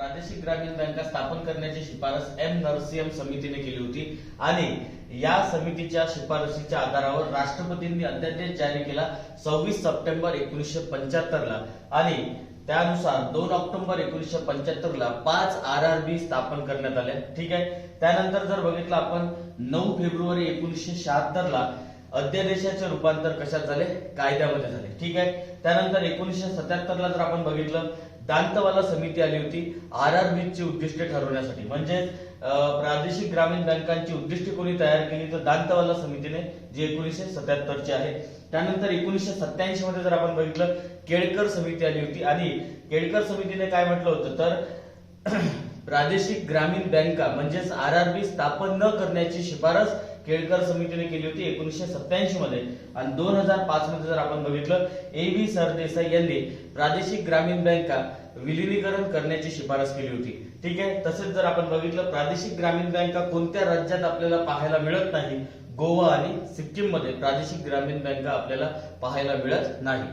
प्रादेशिक ग्रामीण बँका स्थापन करण्याची शिफारस एम नरसीएम समितीने केली होती. आणि या समितीच्या शिफारसीच्या आधारावर राष्ट्रपतींनी अध्यादेश जारी केला सव्वीस सप्टेंबर एकोणीसशे पंच्याहत्तर ला आणि त्यानुसार दोन ऑक्टोबर एकोणीसशे पंच्याहत्तर ला पाच आर आर बी स्थापन करण्यात आल्या ठीक आहे? त्यानंतर जर बघितलं आपण नऊ फेब्रुवारी एकोणीसशे शहात्तर ला अध्यादेशाचे रूपांतर कशात झाले? कायद्यामध्ये झाले. ठीक आहे? त्यानंतर एकोणीसशे सत्याहत्तर ला जर आपण बघितलं दांतवाला समिती आली होती आर आर बी ची उद्दिष्टे ठरवण्यासाठी. म्हणजेच प्रादेशिक ग्रामीण बँकांची उद्दिष्टे कोणी तयार केली तर दांतवाला समितीने जी एकोणीसशे सत्याहत्तर ची आहे. त्यानंतर एकोणीसशे सत्याऐंशी मध्ये जर आपण बघितलं केळकर समिती आली होती. आणि केळकर समितीने काय म्हटलं होतं तर प्रादेशिक ग्रामीण बँका म्हणजेच आर आर बी स्थापन न करण्याची शिफारस केळकर समितीने केली होती एकोणीसशे सत्याऐंशी मध्ये आणि दोन हजार पाच मध्ये जर आपण बघितलं ए व्ही सरदेसाई यांनी प्रादेशिक ग्रामीण बँका विलिनीकरण करण्याची शिफारस केली होती. ठीक आहे? तसेच जर आपण बघितलं प्रादेशिक ग्रामीण बँका कोणत्या राज्यात आपल्याला पाहायला मिळत नाही? गोवा आणि सिक्कीममध्ये प्रादेशिक ग्रामीण बँका आपल्याला पाहायला मिळत नाही.